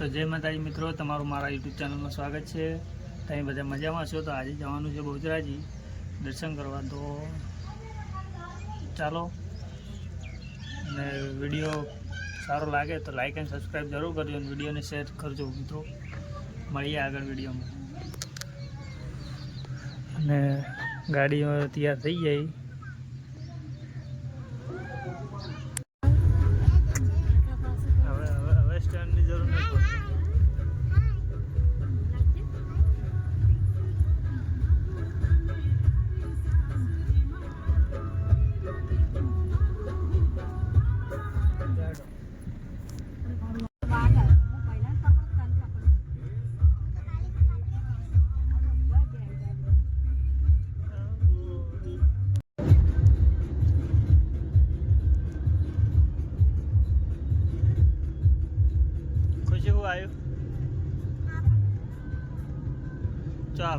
તો જય માતાજી મિત્રો, તમારું મારા યુટ્યુબ ચેનલમાં સ્વાગત છે. તમે બધા મજામાં છો? તો આજે જવાનું છે બહુચરાજી. દર્શન કરવા. તો ચાલો. અને વીડિયો સારો લાગે તો લાઈક એન્ડ સબસ્ક્રાઈબ જરૂર કરજો અને વિડીયોને શેર કરજો મિત્રો. મળીએ આગળ વિડીયોમાં. અને ગાડીઓ તૈયાર થઈ જાય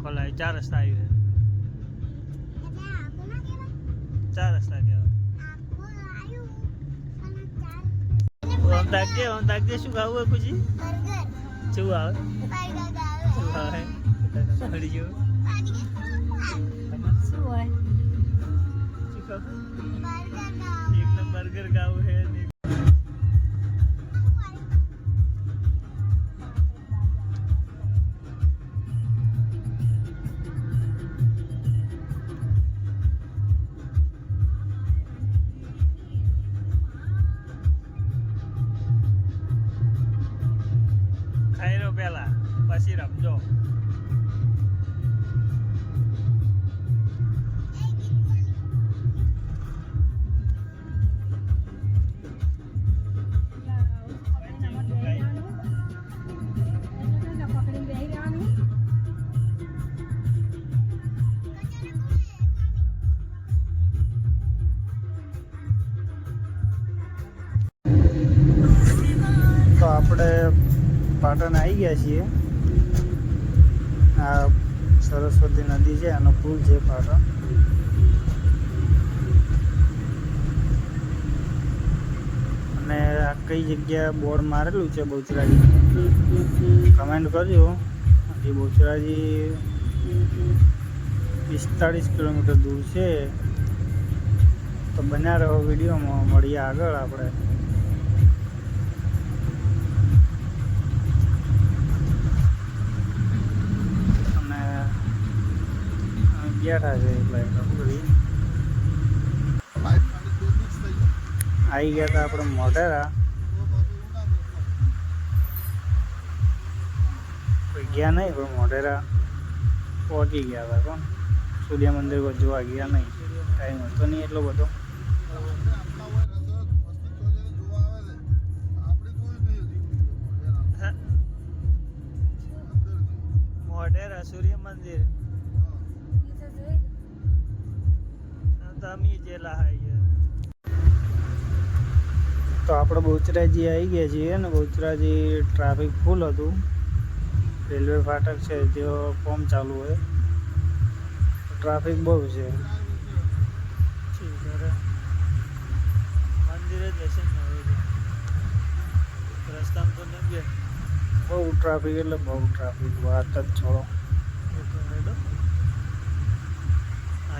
લાવી ચાર રસ્તા આવી ચાર રસ્તા કહેવાય. આમ દાગજે આમ દાગજે શું ખાવું હોય ખુશી શું આવે? શું આવે? મળી ગયું શું હોય એક તો બર્ગર ખાવું છે રમજો. તો આપણે પાટણ આવી ગયા છીએ. આ સરસ્વતી નદી છે, આનો પુલ છે પાછો. અને આ કઈ જગ્યા બોર્ડ મારેલું છે બહુચરાજી? કમેન્ટ કરજો. એ બહુચરાજી પિસ્તાળીસ કિલોમીટર દૂર છે, તો બન્યા રહો વિડીયોમાં. મળીએ આગળ આપણે અને અમે બેઠા છે એટલે શું કરીએ આવી ગયા હતા આપણે મોઢેરા. ગયા નહીં પણ મોઢેરા. પહોંચી ગયા હતા કોણ? સૂર્ય મંદિર પર જોવા ગયા નહીં ટાઈમ હતો નહીં એટલો બધો. મોઢેરા સૂર્ય મંદિર. તમે જેલા હાઈ તો આપણે બહુચરાજી આવી ગયા છીએ ને બહુચરાજી ટ્રાફિક ફૂલ હતું. રેલવે ફાટક છે જેઓ કોમ ચાલુ હોય. ટ્રાફિક બહુ છે. મંદિરે દર્શન રસ્તામાં તો નહીં બહુ ટ્રાફિક એટલે બહુ ટ્રાફિક વાત જ છોડો.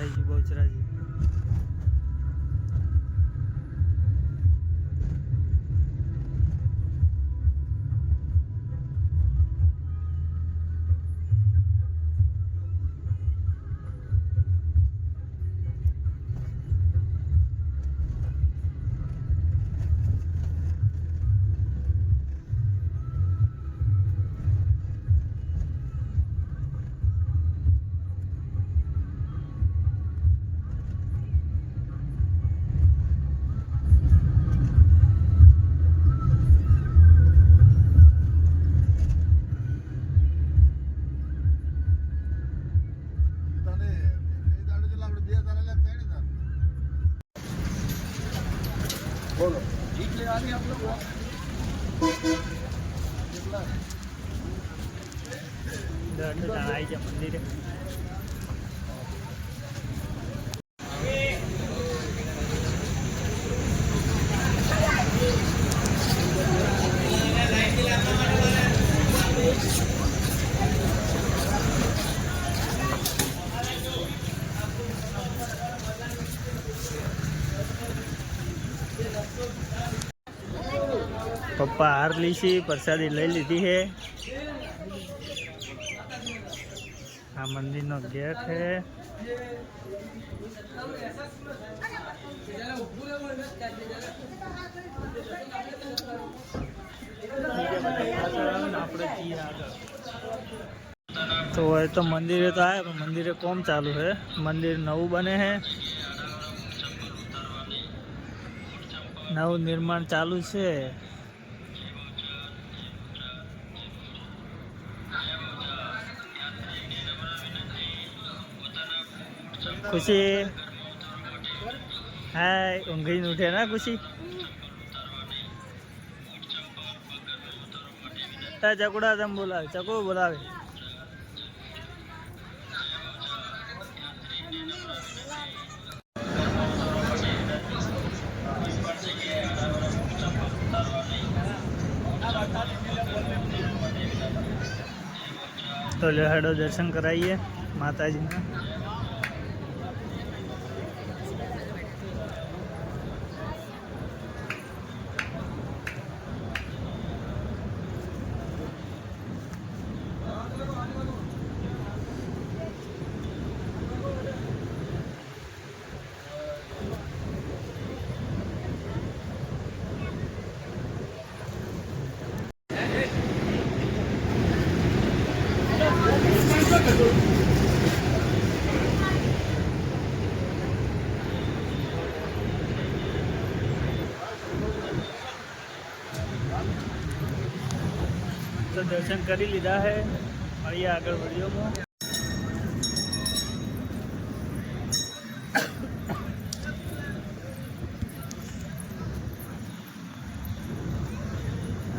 આવી ગયું બહુચરાજી બોલો લી છે, પ્રસાદી લઈ લીધી છે. આ મંદિરનો ગેટ છે. તો હવે તો મંદિરે તો આવે પણ મંદિરે કોમ ચાલુ છે. મંદિર નવું બને છે. નવું નિર્માણ ચાલુ છે. ખુશી હાય ઊંઘીને ઉઠે ના ખુશી હા ચકુડા તમે બોલાવે ચકુ બોલાવે તો લે હેડો દર્શન કરાવીએ માતાજીના તો દર્શન કરી લીધા છે મળીએ આગળ વિડીયોમાં.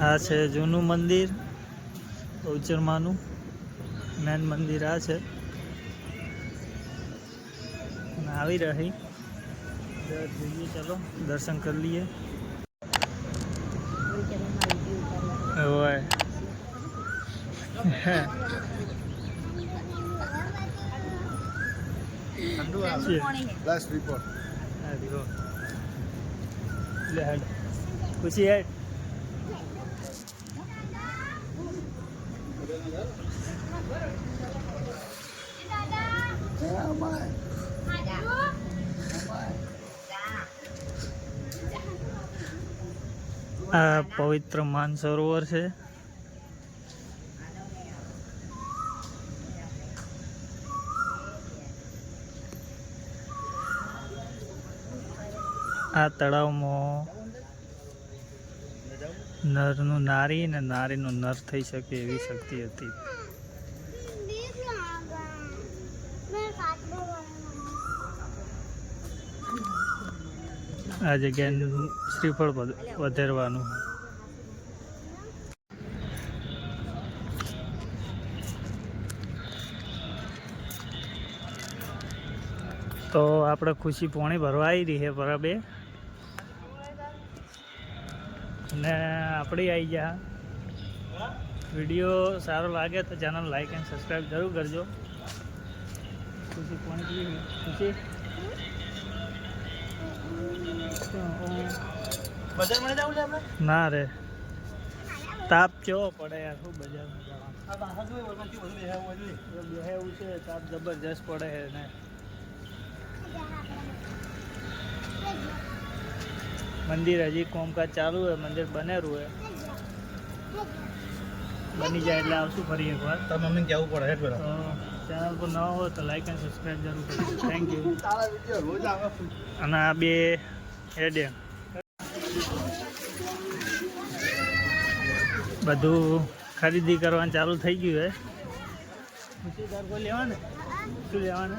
આ છે જૂનું મંદિર ઉચરમાનું મેન મંદિર આ છે. આવી રહી. જોઈએ ચલો. દર્શન કરી લઈએ. હોય. છે. Last report. આ દીવો. લે હેડ ખુશી હેડ આ પવિત્ર માનસરોવર છે આ તળાવમાં નરનું નારી અને નારીનું નર થઈ શકે એવી શક્તિ હતી. આ જગ્યાએ શ્રીફળ વધ- વધેરવાનું. તો આપણે ખુશી પોણી ભરવા આવી રહી છે બરાબર? અને આપણે આવી ગયા. વીડિયો સારો લાગે તો ચેનલ લાઈક એન્ડ સબસ્ક્રાઈબ જરૂર કરજો. ખુશી કોણ ખુશી? ના રે. તાપ કેવો પડે યાર શું બજારમાં જવાનું? આ પાછા જોઈએ વળગણથી બધું દેખાવું જોઈએ બેહે એવું છે તાપ જબરજસ્ત પડે છે ને મંદિર હજી કોમકાજ ચાલુ હોય મંદિર બનેરું હોય. બની જાય એટલે આવશું ફરી એકવાર. તો મમ્મીને જવું પડે હેઠ તો ચેનલ પર ન હોય તો લાઈક એન્ડ સબસ્ક્રાઈબ જરૂર કરજો. થેન્ક યુ તારા વીડિયો રોજ આવે અને આ બે એડે બધું ખરીદી કરવાનું ચાલુ થઈ ગયું હે. કોઈ લેવાને? શું લેવાને?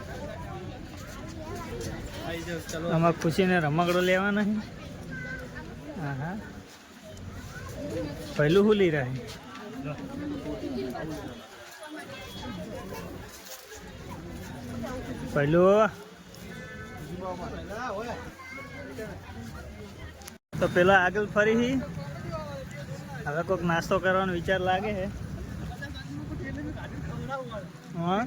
આમાં ખુશીને રમકડો લેવાના છે. હા હા પહેલું શું લઈ રહ્યા પહેલું તો પેલા આગળ ફરી હી. હવે કોઈક નાસ્તો કરવાનો વિચાર લાગે છે હા?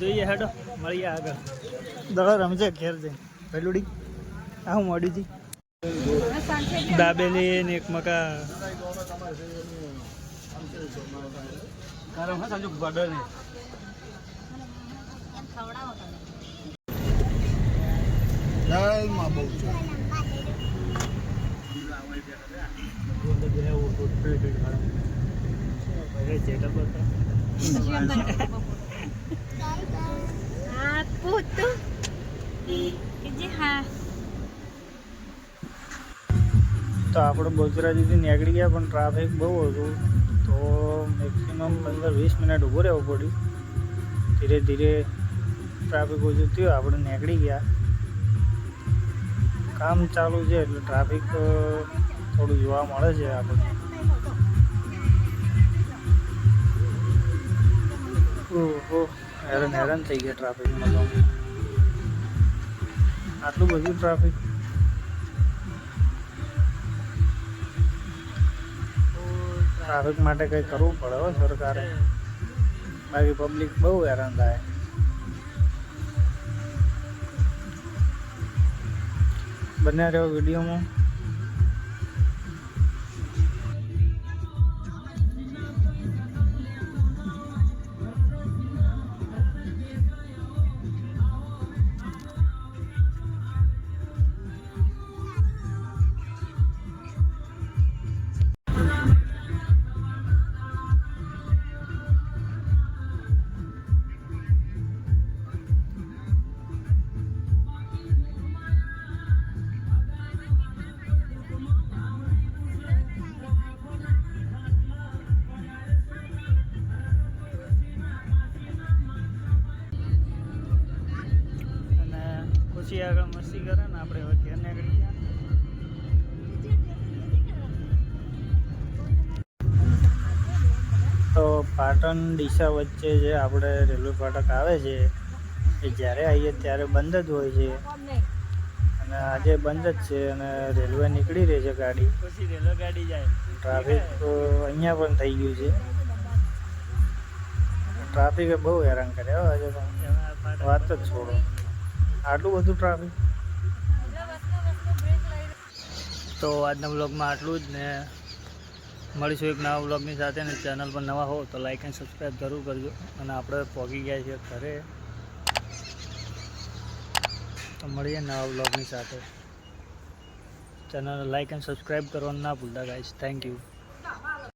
જોઈએ હેડો મળીએ આગળ. દડો રમજે ઘેર જઈને. પેલુડી આ હું મોડ્યું હતી. દાબેલી ને એક મકા. હા સાંજુ બડર ને જય માં બહુ છે Ah, puto. તો આપણે બોચરાજીથી નીકળી ગયા પણ ટ્રાફિક બહુ હતું. તો મેક્સિમમ પંદર વીસ મિનિટ ઊભું રહેવું પડ્યું. ધીરે ધીરે ટ્રાફિક ઓછું થયું આપણે નીકળી ગયા. કામ ચાલુ છે એટલે ટ્રાફિક થોડું જોવા મળે છે આપણે ઓહો. હેરાન હેરાન થઈ ગયા ટ્રાફિકમાં આટલું બધું ટ્રાફિક. ટ્રાફિક માટે કંઈ કરવું પડે હો સરકારે. બાકી પબ્લિક બહુ હેરાન થાય. બન્યા રહ્યો વિડીયોમાં. પાટણ ડીસા વચ્ચે જે આપણે રેલવે ફાટક આવે છે એ જ્યારે આવીએ ત્યારે બંધ જ હોય છે. અને આજે બંધ જ છે અને રેલવે નીકળી રહી છે ગાડી. પછી રેલવે ગાડી જાય. ટ્રાફિક તો અહીંયા પણ થઈ ગયું છે. ટ્રાફિકે બહુ હેરાન કર્યા હો આજે વાત જ છોડો. આટલું બધું ટ્રાફિક? તો આજના બ્લોગમાં આટલું જ ને. મળીશું એક નવા બ્લોગની સાથે ને ચેનલ પર નવા હો તો લાઈક એન્ડ સબસ્ક્રાઈબ જરૂર કરજો. અને આપણે પહોંચી ગયા છીએ ઘરે. તો મળીએ નવા બ્લોગની સાથે. ચેનલ લાઈક એન્ડ સબસ્ક્રાઈબ કરવાનું ના ભૂલતા ગાઈશ થેન્ક યુ